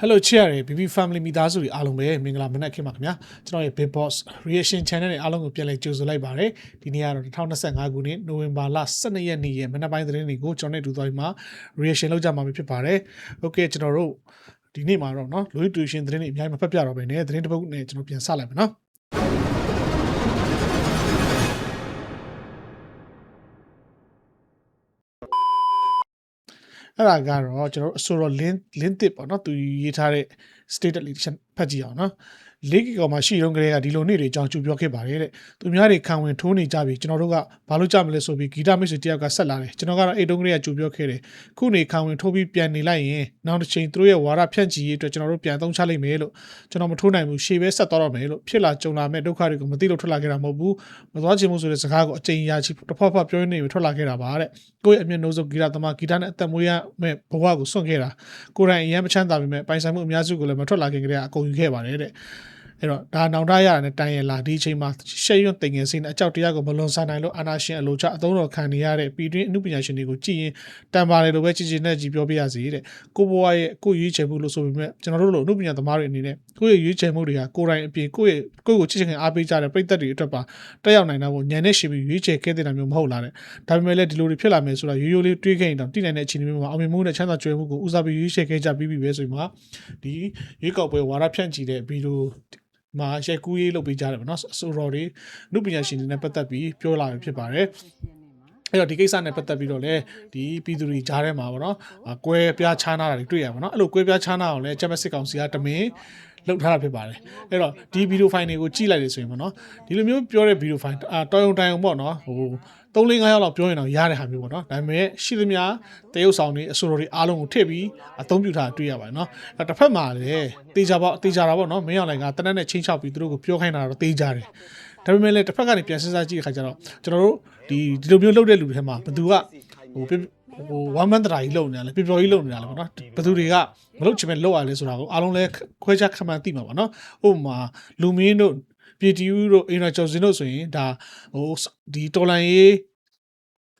Hello ချစ်ရတဲ့ BB Family မိသားစုတွေအားလုံးပဲမင်္ဂလာမနက်ခင်းပါခင်ဗျာကျွန်တော်ရဲ့ Big Boss Reaction Channel နဲ့အားလုံးကိုပြန်လည်ကြိုဆိုလိုက်ပါတယ်ဒီနေ့ကတော့2025ခုနှစ်နိုဝင်ဘာလ12ရက်နေ့ရဲ့မနက်ပိုင်းသတင်းတွေကိုကျွန်တော်နဲ့တူသွားပြီးမှ reaction လုပ်ကြမှာဖြစ်ပါတယ် Okay ကျွန်တော်တို့ဒီနေ့မှာတော့เนาะ Louis Tuition သတင်းတွေအများကြီးမဖတ်ပြတော့ဘဲねသတင်းတစ်ပုဒ်နဲ့ကျွန်တော်ပြန်ဆက်လိုက်မယ်เนาะ အဲ့ဒါကတော့ကျွန်တော်တို့အဆိုတော့ link link tip ပေါ့နော်သူရေးထားတဲ့ status လေးတစ်ချက်ဖတ်ကြည့်အောင်နော် လေးကီကောင်မှာရှိတုန်းကလေးကဒီလိုနေ့တွေအကြောင်းကြူပြောခဲ့ပါတယ်တဲ့သူများတွေခံဝင်ထိုးနေကြပြီကျွန်တော်တို့ကဘာလို့ကြမလဲဆိုပြီးဂီတမိတ်ဆွေတယောက်ကဆက်လာတယ်ကျွန်တော်ကတော့အိတ်တုန်းကလေးကကြူပြောခဲ့တယ်ခုနေခံဝင်ထိုးပြီးပြန်နေလိုက်ရင်နောက်တစ်ချိန်သူတို့ရဲ့ဝါရဖြန့်ချီရေးအတွက်ကျွန်တော်တို့ပြန်သုံးချလိုက်မယ်လို့ကျွန်တော်မထိုးနိုင်ဘူးရှေ့ပဲဆက်သွားတော့မယ်လို့ဖြစ်လာကြုံလာမဲ့ဒုက္ခတွေကိုမသိလို့ထွက်လာခဲ့တာမဟုတ်ဘူးမသွားချင်ဘူးဆိုတဲ့စကားကိုအကြိမ်ရာချီတစ်ဖက်ဖက်ပြောရင်းနေပြီးထွက်လာခဲ့တာပါတဲ့ကိုယ့်ရဲ့အမျက်နှိုးဆုံးဂီတသမားဂီတနဲ့အသက်မွေးရမဲ့ဘဝကိုစွန့်ခဲ့တာကိုယ်တိုင်အရင်မချမ်းသာပေမဲ့ပိုင်ဆိုင်မှုအများစုကိုလည်းမထွက်လာခင်ကတည်းကအကုန်ယူခဲ့ပါတယ်တဲ့ အဲ့တော့ဒါနောင်တရရတဲ့တိုင်ရလာဒီအချိန်မှာရှက်ရွံ့တင်ငယ်စိနဲ့အကြောက်တရားကိုမလွန်ဆန်နိုင်လို့အာနာရှင်အလိုချအသုံးတော်ခံနေရတဲ့ပြည်တွင်းအမှုပညာရှင်တွေကိုကြည်ရင်တန်ပါတယ်လို့ပဲကြည်ကြည်နဲ့ကြည်ပြောပြရစီတဲ့ကိုဘွားရဲ့ကိုရွေးချယ်မှုလို့ဆိုပေမဲ့ကျွန်တော်တို့လိုအမှုပညာသမားတွေအနေနဲ့ကိုယ့်ရဲ့ရွေးချယ်မှုတွေကကိုယ်တိုင်အပြင်ကိုယ့်ရဲ့ကိုယ့်ကိုချစ်ချင်ခင်အားပေးကြတဲ့ပြည်သက်တွေအတွက်ပါတက်ရောက်နိုင်တာကိုညံနဲ့ရှင်ပြီးရွေးချယ်ခဲ့တဲ့တာမျိုးမဟုတ်လားတဲ့ဒါပေမဲ့လည်းဒီလိုတွေဖြစ်လာမယ်ဆိုတာရိုးရိုးလေးတွေးခဲ့ရင်တော့တည်နိုင်တဲ့အခြေအနေမျိုးမှာအောင်မြင်မှုနဲ့ချမ်းသာကြွယ်မှုကိုဦးစားပေးရွေးချယ်ခဲ့ကြပြီးပြီပဲဆိုရင်မှာဒီရွေးကောက်ပွဲဝါရဖြန့်ချီတဲ့ဗီဒီယို မှာရိုက်ကူးရေးလုပ်ပေးကြတယ်ဗောနော်အဆိုတော်တွေလူပညာရှင်တွေနဲ့ပတ်သက်ပြီးပြောလာပြီဖြစ်ပါတယ်အဲ့တော့ဒီကိစ္စနဲ့ပတ်သက်ပြီးတော့လည်းဒီပြည်သူတွေကြားထဲမှာပေါ့နော်အကွဲပြားချားနာတာတွေတွေ့ရပါတော့အဲ့လိုကွဲပြားချားနာအောင်လည်းချက်မစစ်ကောင်စီကတမင် လောက်ထားတာဖြစ်ပါတယ်အဲ့တော့ဒီဗီဒီယိုဖိုင်တွေကိုကြည့်လိုက်လေဆိုရင်ပေါ့နော်ဒီလိုမျိုးပြောတဲ့ဗီဒီယိုဖိုင်အာတော်ရုံတိုင်အောင်ပေါ့နော်ဟို3 4 5ရောက်လောက်ပြောရင်တော့ရတဲ့ဟာမျိုးပေါ့နော်ဒါပေမဲ့ရှိသမျှတရုပ်ဆောင်တွေအဆိုတော်တွေအားလုံးကိုထည့်ပြီးအသုံးပြုထားတာတွေ့ရပါတယ်နော်အဲ့တစ်ဖက်မှာလည်းတေချာပေါ့တေချာတာပေါ့နော်မင်းအောင်လိုင်ကတနက်နဲ့ချင်းချောက်ပြီးသူတို့ကိုပြောခိုင်းတာတော့တေးကြတယ်ဒါပေမဲ့လည်းတစ်ဖက်ကနေပြန်စဉ်းစားကြည့်တဲ့ခါကျတော့ကျွန်တော်တို့ဒီဒီလိုမျိုးလုပ်တဲ့လူတွေထဲမှာဘယ်သူကဟိုပြ ဟို one man တရာကြီးလုပ်နေတာလဲပြပျော်ကြီးလုပ်နေတာလဲပေါ့နော်ဘယ်သူတွေကမလုပ်ချင်မဲ့လုပ်ရလဲဆိုတာကိုအားလုံးလဲခွဲခြားခံမှန်းသိမှာပေါ့နော်ဥပမာလူမင်းတို့ပြည်တီယူတို့အင်နာကျော်စင်တို့ဆိုရင်ဒါဟိုဒီတော်လန်ရေး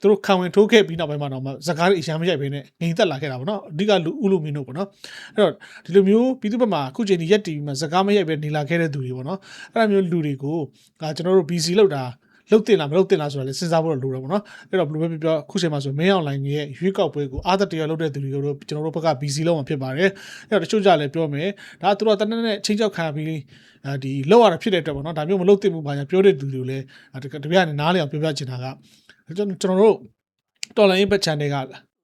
သူတို့ခံဝင်ထိုးခဲ့ပြီးနောက်ပိုင်းမှာတော့ဇကားတွေအရန်မရိုက်ဘဲနဲ့ငိန်သက်လာခဲ့တာပေါ့နော်အဓိကလူဥလူမင်းတို့ပေါ့နော်အဲ့တော့ဒီလိုမျိုးပြည်သူ့ဘက်မှာအခုချိန်ဒီရက်တီမှာဇကားမရိုက်ဘဲနေလာခဲ့တဲ့သူတွေပေါ့နော်အဲ့လိုမျိုးလူတွေကိုဒါကျွန်တော်တို့ BC လောက်တာ လုတ်တင်လားမလုတ်တင်လားဆိုတာလည်းစဉ်းစားဖို့လိုတယ်ပေါ့နော်အဲ့တော့ဘယ်လိုပဲပြောပြောအခုချိန်မှာဆိုမင်းအောင်လိုင်းရဲ့ရွေးကောက်ပွဲကိုအာသတရားလုပ်တဲ့သူတွေကိုတော့ကျွန်တော်တို့ဘက်က BC လောက်မှာဖြစ်ပါတယ်အဲ့တော့တချို့ကြလည်းပြောမယ်ဒါသူတို့တနက်နဲ့ချင်းချောက်ခံပြီးအဲဒီလောက်ရတာဖြစ်တဲ့အတွက်ပေါ့နော်ဒါမျိုးမလုတ်တင်ဘူးဘာညာပြောတဲ့သူတွေကိုလည်းတပြားနဲ့နားလည်အောင်ပြောပြချင်တာကကျွန်တော်တို့တော်လိုင်းဘက် channel က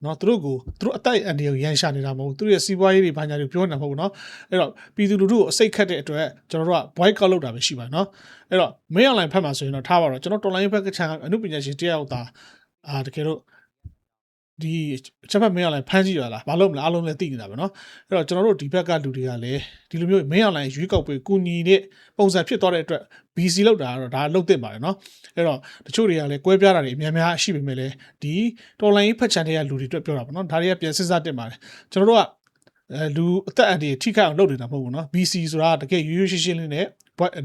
နော်သူတို့ကိုသူတို့အတိုက်အန္တရာယ်ရန်ရှာနေတာမဟုတ်သူတို့ရဲ့စီးပွားရေးတွေဘာညာတွေပြောနေတာမဟုတ်ဘူးနော်အဲ့တော့ပြည်သူလူထုကိုအစိတ်ခတ်တဲ့အတွက်ကျွန်တော်တို့က boycott လုပ်တာပဲရှိပါတယ်နော်အဲ့တော့ main online ဖက်မှာဆိုရင်တော့ထားပါတော့ကျွန်တော် online ဖက်ကချန်အမှုပညာရှင်တရားရောက်တာအာတကယ်တော့ ဒီချက်ဖက် main online ဖမ်းကြည့်ရလားဘာလို့မလဲအားလုံးလည်းသိနေတာပဲเนาะအဲ့တော့ကျွန်တော်တို့ဒီဘက်ကလူတွေကလည်းဒီလိုမျိုး main online ရွေးကောက်ပွဲကူညီတဲ့ပုံစံဖြစ်သွားတဲ့အတွက် BC လောက်တာကတော့ဒါလုတ်တင်ပါတယ်เนาะအဲ့တော့တချို့တွေကလည်းကွဲပြားတာတွေအများများရှိပေမဲ့လည်းဒီတော်လိုင်းဖက်ချန်တဲ့လူတွေအတွက်ပြောတာပေါ့နော်ဒါတွေကပြန်စဉ်းစားတင်ပါတယ်ကျွန်တော်တို့ကအဲလူအသက်အန္တရာယ်ထိခိုက်အောင်လုပ်နေတာမဟုတ်ဘူးเนาะ BC ဆိုတာတကယ်ရိုးရိုးရှင်းရှင်းလေးနဲ့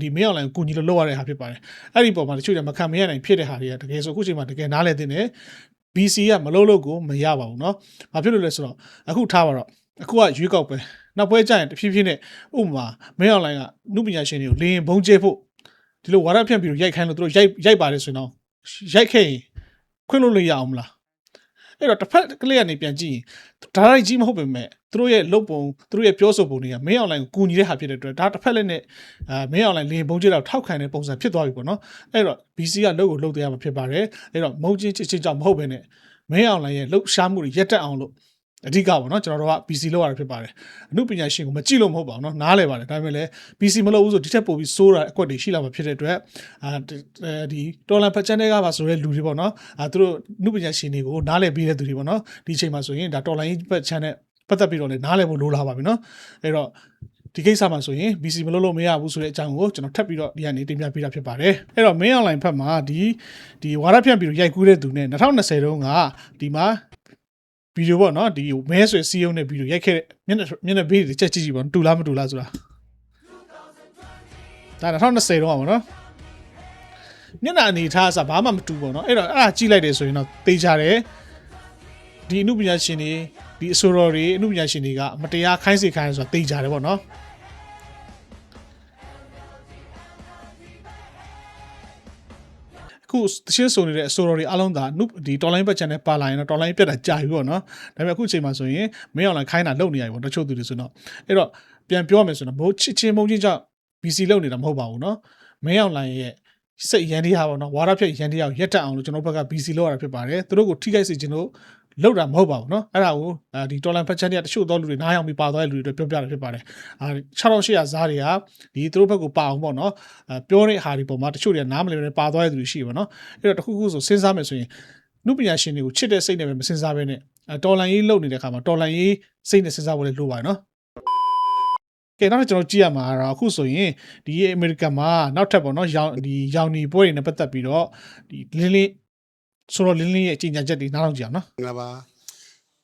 ဒီမင်းအွန်လိုင်းကိုကူညီလို့လုပ်ရတဲ့ဟာဖြစ်ပါတယ်အဲ့ဒီပုံမှာတချို့တွေမခံမရနိုင်ဖြစ်တဲ့ဟာတွေကတကယ်ဆိုအခုချိန်မှာတကယ်နားလည်တင်တယ် BC ကမလုပ်လို့ကိုမရပါဘူးเนาะဘာဖြစ်လို့လဲဆိုတော့အခုထားပါတော့အခုကရွေးကောက်ပဲနောက်ပွဲကျရင်တဖြည်းဖြည်းနဲ့ဥပမာမင်းအွန်လိုင်းကလူပညာရှင်တွေကိုလေရင်ဘုံကျဲဖို့ဒီလိုဝါရဖြန့်ပြီးတော့ရိုက်ခိုင်းလို့သူတို့ရိုက်ရိုက်ပါတယ်ဆိုရင်တော့ရိုက်ခဲ့ရင်ခွင့်လို့လို့ရအောင်မလား အဲ့တော့တစ်ဖက်ကလေးကနေပြန်ကြည့်ရင်ဒါရိုက်ကြီးမဟုတ်ပေမဲ့သူတို့ရဲ့လုပ်ပုံသူတို့ရဲ့ပြောဆိုပုံတွေကမင်းအွန်လိုင်းကိုကူညီတဲ့ဟာဖြစ်တဲ့အတွက်ဒါတစ်ဖက်လက်နဲ့အာမင်းအွန်လိုင်းလေရင်ဘုံကျဲတော့ထောက်ခံတဲ့ပုံစံဖြစ်သွားပြီပေါ့နော်အဲ့တော့ BC ကလုပ်ကိုလုပ်တရားမှာဖြစ်ပါတယ်အဲ့တော့မုံချင်းချစ်ချင်းကြောင့်မဟုတ်ဘဲနဲ့မင်းအွန်လိုင်းရဲ့လှုပ်ရှားမှုတွေရက်တက်အောင်လို့ အဓိကပေါ့နော်ကျွန်တော်တို့က PC လောက်ရတာဖြစ်ပါတယ်အမှုပညာရှင်ကိုမကြည့်လို့မဟုတ်ပါဘူးเนาะနားလဲပါတယ်ဒါပေမဲ့လည်း PC မလုပ်ဘူးဆိုဒီထက်ပိုပြီးစိုးတာအကွက်တွေရှိလာမှာဖြစ်တဲ့အတွက်အာဒီတော်လန်ဖက်ချန်တွေကပါဆိုတဲ့လူတွေပေါ့နော်အာသူတို့အမှုပညာရှင်တွေကိုနားလဲပြီးတဲ့သူတွေပေါ့နော်ဒီချိန်မှာဆိုရင်ဒါတော်လန်ဖက်ချန်နဲ့ပတ်သက်ပြီးတော့လည်းနားလဲဖို့လိုလာပါပြီเนาะအဲ့တော့ဒီကိစ္စမှာဆိုရင် BC မလုပ်လို့မရဘူးဆိုတဲ့အကြောင်းကိုကျွန်တော်ထပ်ပြီးတော့ဒီကနေတင်ပြပေးတာဖြစ်ပါတယ်အဲ့တော့ main online ဖက်မှာဒီဒီဝါရဖြန့်ပြီးတော့ရိုက်ကူးတဲ့သူနဲ့2020တုန်းကဒီမှာ ဗီဒီယိုပေါ့နော်ဒီမဲဆွေစီယုံနဲ့ဗီဒီယိုရိုက်ခဲ့တဲ့မျက်နှာမျက်နှာဘေးတွေချက်ကြည့်ကြည့်ပေါ့တူလားမတူလားဆိုတာဒါ2020တုန်းကပေါ့နော်မျက်နှာအနေထားဆိုဘာမှမတူပေါ့နော်အဲ့တော့အဲ့ဒါကြည့်လိုက်တယ်ဆိုရင်တော့တေးကြတယ်ဒီအမှုပညာရှင်တွေဒီအဆိုတော်တွေအမှုပညာရှင်တွေကမတရားခိုင်းစေခိုင်းရဆိုတာသိကြတယ်ပေါ့နော် ခုတရှင်းဆိုနေတဲ့အဆိုတော်တွေအားလုံးဒါနုဒီတော်လိုင်းဘက်ချန်နဲ့ပါလာရင်တော့တော်လိုင်းပြက်တာကြာပြီပေါ့နော်ဒါပေမဲ့အခုအချိန်မှာဆိုရင်မင်းအောင်လိုင်းခိုင်းတာလုပ်နေရပြီပေါ့တချို့သူတွေဆိုတော့အဲ့တော့ပြန်ပြောမယ်ဆိုတော့ဘိုးချစ်ချင်းမုံချင်းကြောင့် BC လုပ်နေတာမဟုတ်ပါဘူးနော်မင်းအောင်လိုင်းရဲ့စိတ်ရန်တရားပေါ့နော်ဝါရဖြက်ရန်တရားကိုရက်တက်အောင်လို့ကျွန်တော်ဘက်က BC လောက်ရတာဖြစ်ပါတယ်သူတို့ကိုထိခိုက်စေခြင်းလို့ လောက်တာမဟုတ်ပါဘူးเนาะအဲ့ဒါကိုအဲဒီ Tolan Fat Channel တချို့သောလူတွေနားယောင်ပြီးပါသွားတဲ့လူတွေအတွက်ပြောပြတာဖြစ်ပါတယ်အာ6800ဇားတွေကဒီသူတို့ဘက်ကိုပါအောင်ပေါ့เนาะအဲပြောတဲ့ဟာဒီပုံမှာတချို့တွေကနားမလည်ပဲပါသွားတဲ့လူတွေရှိပါเนาะအဲ့တော့တခုခုဆိုစဉ်းစားမယ်ဆိုရင်နုပညာရှင်တွေကိုချစ်တဲ့စိတ်နဲ့ပဲမစဉ်းစားဘဲနဲ့အဲတော်လန်ရေးလုပ်နေတဲ့အခါမှာတော်လန်ရေးစိတ်နဲ့စဉ်းစားဖို့လည်းလိုပါတယ်เนาะ ကဲနောက်ကျွန်တော်ကြည့်ရမှာကတော့အခုဆိုရင်ဒီအမေရိကန်မှာနောက်ထပ်ပေါ့နော်ရောင်ဒီရောင်နီပွဲတွေနဲ့ပတ်သက်ပြီးတော့ဒီလင်းလင်း ဆိုတော့လင်းလင်းရဲ့အချိန်ညာချက်တွေနားထောင်ကြည့်အောင်နော်မင်္ဂလာပါ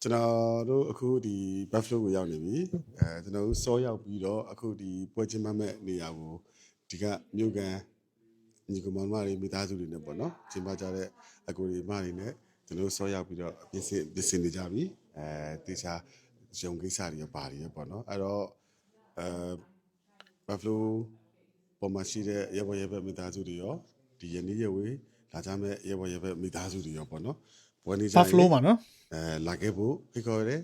ကျွန်တော်တို့အခုဒီ Buffalo ကိုရောက်နေပြီအဲကျွန်တော်တို့စောရောက်ပြီးတော့အခုဒီပွဲချင်းမမဲ့နေရာကိုဒီကမြို့ကန်ညီကောင်မတွေမိသားစုတွေနဲ့ပေါ့နော်ကျင်းပကြတဲ့အကူတွေမတွေနဲ့ကျွန်တော်တို့စောရောက်ပြီးတော့ပြင်ဆင်ပြင်ဆင်နေကြပြီအဲတေချာရုံကိစ္စတွေပါတွေပေါ့နော်အဲ့တော့အဲ Buffalo ပေါ်မှာရှိတဲ့ရေဘော်ရေဘက်မိသားစုတွေရောဒီယနေ့ရဝေး လာကြမဲ့ရေဘော်ရေဘက်မိသားစုတွေရောပေါ့နော်ပွဲနေကြရင် Buffalo မှာနော် အဲလာခဲ့ဖို့ဖိတ်ခေါ်ရတယ်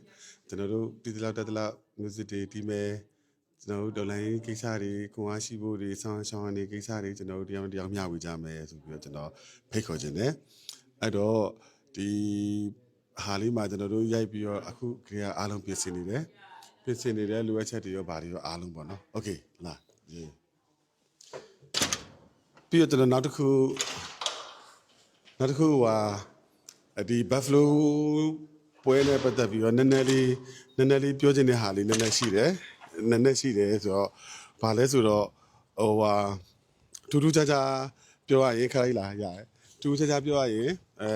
ကျွန်တော်တို့တီတလောက်တက်တလောက် music တွေတီးမယ်ကျွန်တော်တို့ဒေါ်လာရင်းကိစ္စတွေကိုအားရှိဖို့တွေဆောင်းရှောင်းနေကိစ္စတွေကျွန်တော်တို့တရားတယောက်မျှဝေကြမယ်ဆိုပြီးတော့ကျွန်တော်ဖိတ်ခေါ်ခြင်းတယ်အဲ့တော့ဒီဟာလေးမှာကျွန်တော်တို့ရိုက်ပြီးတော့အခုခေတ်အားလုံးပြင်ဆင်နေတယ်ပြင်ဆင်နေတဲ့လိုအပ်ချက်တွေရောဗာတွေရောအားလုံးပေါ့နော်โอเคလာရေးပြီးတော့ကျွန်တော်နောက်တစ်ခု နောက်တစ်ခုဟာဒီ Buffalo ပွဲနဲ့ပတ်သက်ပြီးတော့နည်းနည်းလေးနည်းနည်းလေးပြောချင်တဲ့ဟာလေးနည်းနည်းရှိတယ်နည်းနည်းရှိတယ်ဆိုတော့ဘာလဲဆိုတော့ဟိုဟာထူးထူးခြားခြားပြောရရင်ခါလိုက်လာရတယ်ထူးထူးခြားခြားပြောရရင်အဲ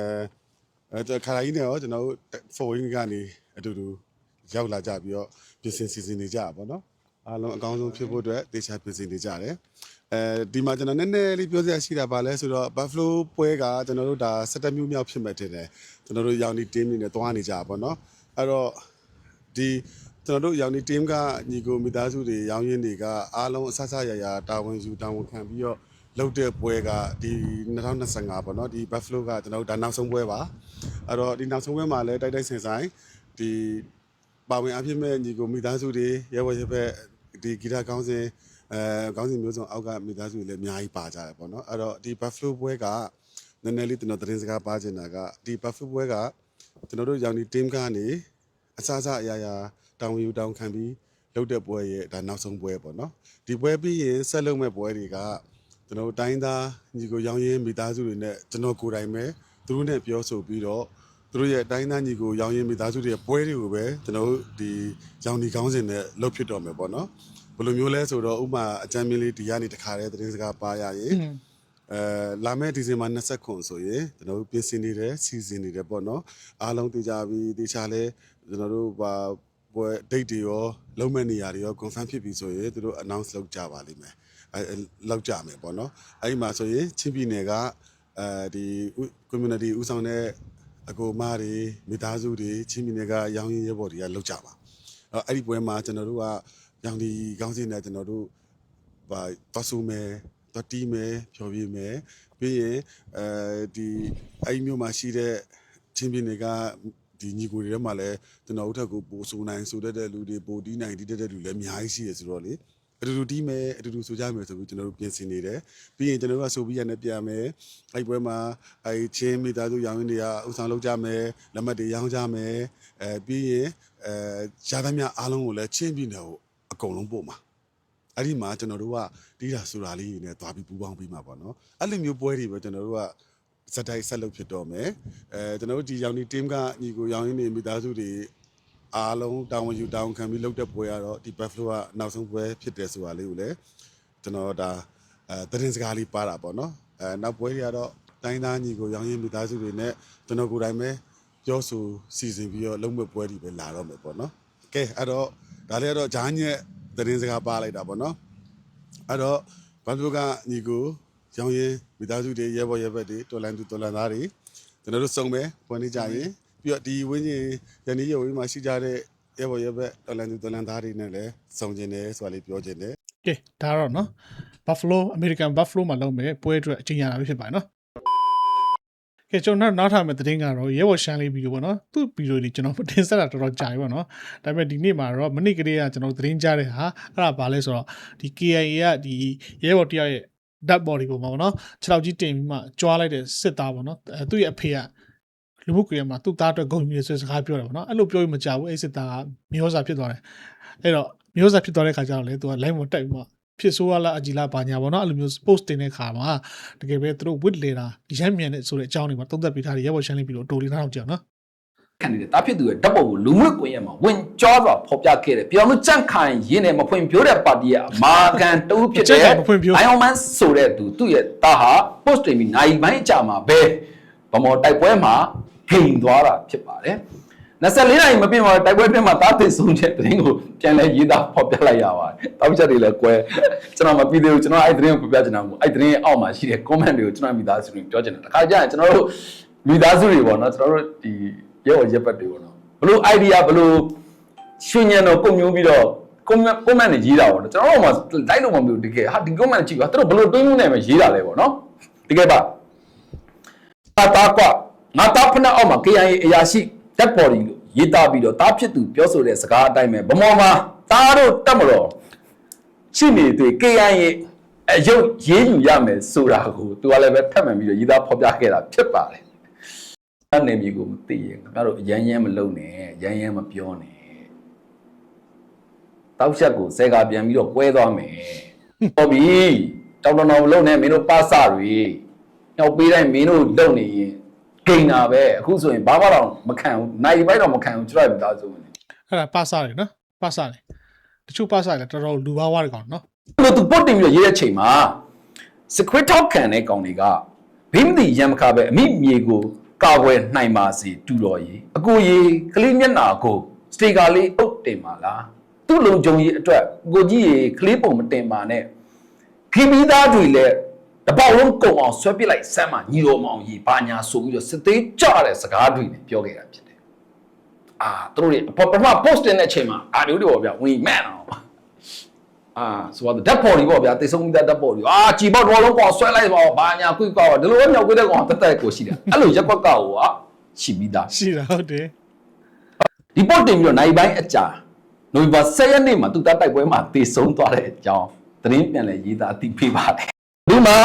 အဲခါလိုက်နေရောကျွန်တော်တို့ foreign ကနေအတူတူရောက်လာကြပြီးတော့ပြင်ဆင်စီစဉ်နေကြတာပေါ့နော်အားလုံးအကောင်းဆုံးဖြစ်ဖို့အတွက်တေချာပြင်ဆင်နေကြတယ် အဲဒီမှာကျွန်တော်နည်းနည်းလေးပြောစရာရှိတာပါလဲဆိုတော့ Buffalo ပွဲကကျွန်တော်တို့ဒါ17မျိုးမြောက်ဖြစ်မဲ့တင်တယ်ကျွန်တော်တို့ရောင်ဒီ team တွေနဲ့တွားနေကြတာပေါ့နော်အဲ့တော့ဒီကျွန်တော်တို့ရောင်ဒီ team ကညီကိုမိသားစုတွေရောင်ရင်းတွေကအားလုံးအဆဆရရတာဝန်ယူတာဝန်ခံပြီးတော့လုပ်တဲ့ပွဲကဒီ2025ပေါ့နော်ဒီ Buffalo ကကျွန်တော်တို့ဒါနောက်ဆုံးပွဲပါအဲ့တော့ဒီနောက်ဆုံးပွဲမှာလည်းတိုက်တိုက်ဆင်ဆိုင်ဒီပါဝင်အဖြစ်မဲ့ညီကိုမိသားစုတွေရဲဘော်ရဲဘက်ဒီဂီတကောင်းစဉ် အဲကောင်းစဉ်မျိုးစုံအောက်ကမိသားစုတွေလည်းအများကြီးပါကြတယ်ပေါ့နော်အဲ့တော့ဒီ Buffalo ပွဲကနည်းနည်းလေးကျွန်တော်သတင်းစကားပါချင်တာကဒီ Buffalo ပွဲကကျွန်တော်တို့ရောင်ဒီ team ကနေအစအစအရာရာတောင်းယူတောင်းခံပြီးလုပ်တဲ့ပွဲရဲ့ဒါနောက်ဆုံးပွဲပေါ့နော်ဒီပွဲပြီးရင်ဆက်လုပ်မဲ့ပွဲတွေကကျွန်တော်တို့တိုင်းသားညီကိုရောင်ရင်မိသားစုတွေနဲ့ကျွန်တော်ကိုယ်တိုင်ပဲသူတို့နဲ့ပြောဆိုပြီးတော့သူတို့ရဲ့တိုင်းသားညီကိုရောင်ရင်မိသားစုတွေရဲ့ပွဲတွေကိုပဲကျွန်တော်တို့ဒီရောင်ဒီကောင်းစဉ်နဲ့လုပ်ဖြစ်တော်မယ်ပေါ့နော် ဘယ်လိုမျိုးလဲဆိုတော့ဥပမာအကြမ်းမြင်လေးဒီကနေတခါတည်းသတင်းစကားပါရရင်အဲလာမယ့်ဒီဇင်ဘာ20ခွန်ဆိုရင်ကျွန်တော်တို့ပြင်ဆင်နေတယ်စီစဉ်နေတယ်ပေါ့နော်အားလုံးသိကြပြီတခြားလဲကျွန်တော်တို့ဘာပွဲ date တွေရောလုံးမဲ့နေရာတွေရော confirm ဖြစ်ပြီဆိုရင်သူတို့ announce လုပ်ကြပါလိမ့်မယ်အဲအဲလောက်ကြမယ်ပေါ့နော်အဲ့ဒီမှာဆိုရင်ချင်းပြည်နယ်ကအဲဒီ community ဥဆောင်တဲ့အကိုမတွေမိသားစုတွေချင်းပြည်နယ်ကရောင်းရင်းရဲဘော်တွေကလောက်ကြပါအဲ့အဲ့ဒီပွဲမှာကျွန်တော်တို့က ရောင်ဒီကောင်းစင်နဲ့ကျွန်တော်တို့ပါသွားဆူမယ်သွားတီးမယ်ဖြော်ပြမယ်ပြီးရင်အဲဒီအဲ့ဒီမျိုးမှာရှိတဲ့ချင်းပြည်နယ်ကဒီညီကိုတွေထဲမှာလည်းကျွန်တော်တို့ထက်ကိုပိုဆူနိုင်ဆိုတတ်တဲ့လူတွေပိုတီးနိုင်တီးတတ်တဲ့လူလည်းအများကြီးရှိရဆိုတော့လေအတူတူတီးမယ်အတူတူဆိုကြမယ်ဆိုပြီးကျွန်တော်တို့ပြင်ဆင်နေတယ်ပြီးရင်ကျွန်တော်တို့ကဆိုပြီးရနေပြန်မယ်အဲ့ဒီပွဲမှာအဲ့ဒီချင်းမိသားစုရောင်းရင်းတွေကဥဆောင်လုပ်ကြမယ်လက်မှတ်တွေရောင်းကြမယ်အဲပြီးရင်အဲရသမျှအားလုံးကိုလည်းချင်းပြည်နယ်ကို အကုန်လုံးပို့မှာအဲ့ဒီမှာကျွန်တော်တို့ကတီးတာဆိုတာလေးတွေနဲ့သွားပြီးပူးပေါင်းပြီးမှာပေါ့နော်အဲ့လိုမျိုးပွဲတွေပဲကျွန်တော်တို့ကစက်တိုက်ဆက်လုပ်ဖြစ်တော့မယ်အဲကျွန်တော်တို့ဒီရောင်ဒီ team ကညီကိုရောင်ရင်းနေမိသားစုတွေအားလုံးတောင်းဝန်ယူတောင်းခံပြီးလုပ်တဲ့ပွဲကတော့ဒီ Buffalo ကနောက်ဆုံးပွဲဖြစ်တယ်ဆိုတာလေးကိုလည်းကျွန်တော်ဒါအဲသတင်းစကားလေးပါတာပေါ့နော်အဲနောက်ပွဲတွေကတော့တိုင်းသားညီကိုရောင်ရင်းမိသားစုတွေနဲ့ကျွန်တော်ကိုယ်တိုင်ပဲပြောဆိုစီစဉ်ပြီးတော့လုပ်မဲ့ပွဲတွေပဲလာတော့မယ်ပေါ့နော်ကဲအဲ့တော့ ဒါလည်းကတော့ဂျားညက်သတင်းစကားပါလိုက်တာပေါ့နော်အဲ့တော့ဘာလို့ကညီကိုရောင်ရင်မိသားစုတွေရဲဘော်ရဲဘက်တွေတော်လန်သူတော်လန်သားတွေကျွန်တော်တို့စုံမယ်ပွဲနေကြရင်ပြပြီးတော့ဒီဝင်းကြီးရန်ဒီရုပ်ဝင်းမှာရှိကြတဲ့ရဲဘော်ရဲဘက်တော်လန်သူတော်လန်သားတွေနဲ့လည်းစုံကျင်တယ်ဆိုတာလေးပြောချင်တယ်ကဲဒါတော့နော် Buffalo American Buffalo မှာလုံးမဲ့ပွဲအတွက်အချိန်ရတာပဲဖြစ်ပါတယ်နော် ကဲကျွန်တော်နောက်ထားမယ့်သတင်းကတော့ရဲဘော်ရှမ်းလေးဗီဒီယိုပေါ့နော်သူ့ဗီဒီယိုတွေကျွန်တော်တင်ဆက်တာတော်တော်ကြာပြီပေါ့နော်ဒါပေမဲ့ဒီနေ့မှာတော့မနေ့ကလေးကကျွန်တော်သတင်းကြားတဲ့ဟာအဲ့ဒါဘာလဲဆိုတော့ဒီ KIA ကဒီရဲဘော်တယောက်ရဲ့ dead body ပုံမှာပေါ့နော်ခြေထောက်ကြီးတင်ပြီးမှကြွားလိုက်တဲ့စစ်သားပေါ့နော်အဲသူ့ရဲ့အဖေကလူမှုကွန်ရက်မှာသူ့သားအတွက်ဂုဏ်ယူရဆိုတဲ့စကားပြောတယ်ပေါ့နော်အဲ့လိုပြောရင်မကြဘူးအဲ့စစ်သားကမျိုးစားဖြစ်သွားတယ်အဲ့တော့မျိုးစားဖြစ်သွားတဲ့ခါကျတော့လေသူက line ပေါ်တက်ပြီးမှ ဖြစ်ဆိုးရလားအကြည်လားဘာညာပေါ့နော်အဲ့လိုမျိုး post တင်တဲ့ခါမှာတကယ်ပဲသူတို့ wit လေတာရမ်းမြန်တဲ့ဆိုတဲ့အကြောင်းတွေမှာတုံ့သက်ပေးထားတယ်ရဲဘော်ရှမ်းလေးပြီးတော့တိုလီထားအောင်ကြည့်အောင်နော်ခံနေတဲ့တာဖြစ်သူရဲ့ဓာတ်ပုံကိုလူမှုကွန်ရက်မှာဝင်ကြောစွာဖော်ပြခဲ့တယ်ပြောင်းလို့ကြန့်ခိုင်ရင်းနဲ့မဖွင့်ပြိုးတဲ့ပါတီရဲ့အမာခံတူဖြစ်ကြန့်တဲ့ခိုင်မဖွင့်ပြိုးအိုင်အောင်မန်ဆိုတဲ့သူသူ့ရဲ့တာဟာ post တင်ပြီးနိုင်ပိုင်းအကြာမှာပဲဗမော်တိုက်ပွဲမှာဂိမ်သွားတာဖြစ်ပါတယ် 24နိုင်မပြည့်မှာတိုက်ပွဲအတွင်းမှာတားသိဆုံးတဲ့သတင်းကိုပြန်လဲရေးသားဖော်ပြလိုက်ရပါတယ်။တောက်ချက်တွေလည်းကွဲကျွန်တော်မပြီးသေးဘူးကျွန်တော်အဲ့သတင်းကိုဖော်ပြချင်တာမဟုတ်အဲ့သတင်းရဲ့အောက်မှာရှိတဲ့ comment တွေကိုကျွန်တော်မိသားစုတွေပြောချင်တယ်။တခါကျရင်ကျွန်တော်တို့မိသားစုတွေပေါ့နော်ကျွန်တော်တို့ဒီရဲဘော်ရက်ပတ်တွေပေါ့နော်ဘလို့ idea ဘလို့ရှင်ညံတော့ပုံမျိုးပြီးတော့ comment comment တွေရေးတာပေါ့နော်ကျွန်တော်တို့မှလိုက်လို့မမျိုးတကယ်ဟာဒီ comment ကြည့်ပါသူတို့ဘလို့တွင်းမှုနဲ့ပဲရေးတာလဲပေါ့နော်တကယ်ပါငါသားကွငါသားဖက်အောက်မှာ KIA အရာရှိ dead body လို့ရေးသားပြီးတော့တားဖြစ်သူပြောဆိုတဲ့စကားအတိုင်းပဲဗမော်မှာသားတို့တက်မတော်ရှိနေသေး KIA အယုတ်ရေးယူရမယ်ဆိုတာကိုသူကလည်းပဲထပ်မှန်ပြီးတော့ရေးသားဖော်ပြခဲ့တာဖြစ်ပါတယ်အဲ့နေမျိုးကိုမသိရင်ခင်ဗျားတို့အရန်ရန်မလုံနဲ့ရန်ရန်မပြောနဲ့တောက်ချက်ကိုဆဲကပြန်ပြီးတော့ကွဲသွားမယ်ဟုတ်ပြီတောက်တော်တော်မလုံနဲ့မင်းတို့ပါစတွေညောက်ပေးတိုင်းမင်းတို့လုံနေရင် ဂိန်တာပဲအခုဆိုရင်ဘာမှတော့မခံဘူးနိုင်ပိုင်းတော့မခံဘူးကျွန်တော်မိသားစုဝင်အဲ့ဒါပါစားတယ်နော်ပါစားတယ်တချို့ပါစားတယ်တော်တော်လူဘာဝတွေကောင်နော်လို့သူပုတ်တင်ပြီးတော့ရေးတဲ့ချိန်မှာစခွေထောက်ခံတဲ့ကောင်တွေကဘိမတိရံမခပဲအမိမြေကိုကာကွယ်နိုင်ပါစေတူတော်ကြီးအကိုကြီးကလေးမျက်နာကိုစတေကာလေးအုပ်တင်ပါလားသူ့လုံကြုံကြီးအတွက်ကိုကြီးရေကလေးပုံမတင်ပါနဲ့ခင်မီသားတွေလည်း တပေါက်လုံးကုံအောင်ဆွဲပစ်လိုက်ဆမ်းမှညီတော်မောင်ကြီးဘာညာဆိုပြီးတော့စစ်သေးကြတဲ့စကားတွေနဲ့ပြောခဲ့တာဖြစ်တယ်အာသူတို့တွေပထမ post တင်တဲ့အချိန်မှာအာမျိုးတွေပေါ့ဗျဝင်မှန်အောင်အာဆိုတော့ဓာတ်ပေါ်ကြီးပေါ့ဗျာတိတ်ဆုံးမိသားဓာတ်ပေါ်ကြီးအာကြည်ပေါက်တော်လုံးကောင်ဆွဲလိုက်ပါဘာညာကွိကောဒီလိုပဲမြောက်ကွေးတဲ့ကောင်တက်တက်ကိုရှိတယ်အဲ့လိုရက်ကွက်ကဟိုကရှိပြီးသားရှိတာဟုတ်တယ်ဒီပေါ့တင်ပြီးတော့နိုင်ပိုင်းအကြာနိုဝင်ဘာ10ရက်နေ့မှာသူသားတိုက်ပွဲမှာတေဆုံးသွားတဲ့အကြောင်းသတင်းပြန်လဲရေးသားအသိပေးပါတယ် ဒီမှာ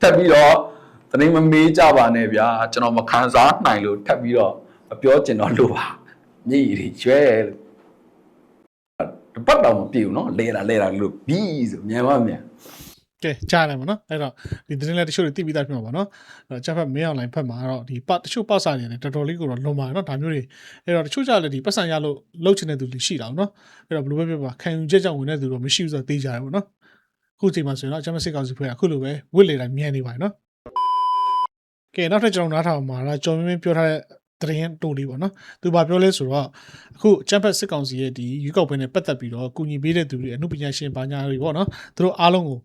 တက်ပြီးတော့သတင်းမမေးကြပါနဲ့ဗျာကျွန်တော်မခံစားနိုင်လို့ထပ်ပြီးတော့မပြောချင်တော့လို့ပါမျက်ရည်တွေကျွဲလို့တပတ်တော့မပြေဘူးနော်လဲတာလဲတာလို့ပြီးဆိုမြန်ပါမြန်ကဲကြားတယ်မနော်အဲ့တော့ဒီသတင်းလေးတချို့တွေသိပြီးသားဖြစ်မှာပါနော်အဲ့တော့ချက်ဖက်မင်းအွန်လိုင်းဖက်မှာတော့ဒီပတ်တချို့ပတ်စာတွေလည်းတော်တော်လေးကိုတော့လွန်ပါတယ်နော်ဒါမျိုးတွေအဲ့တော့တချို့ကြလည်းဒီပတ်စံရလို့လှုပ်ချင်တဲ့သူတွေရှိတာပေါ့နော်အဲ့တော့ဘယ်လိုပဲဖြစ်ပါခံယူချက်ကြောင့်ဝင်တဲ့သူတော့မရှိဘူးဆိုတော့သိကြတယ်ပေါ့နော်အ ခုချိန်မှာဆိုရင်တော့ချမ်းမစစ်ကောင်စီဖွဲ့ကအခုလိုပဲဝစ်လေတိုင်းမြန်နေပါတယ်နော်ကဲနောက်ထပ်ကျွန်တော်နားထောင်မှာတော့ကျော်မင်းမင်းပြောထားတဲ့သတင်းတိုလေးပေါ့နော်သူဘာပြောလဲဆိုတော့အခုချမ်ဖက်စစ်ကောင်စီရဲ့ဒီရွေးကောက်ပွဲနဲ့ပတ်သက်ပြီးတော့ကုညီပေးတဲ့သူတွေအမှုပညာရှင်ဘာညာတွေပေါ့နော်သူတို့အားလုံးကို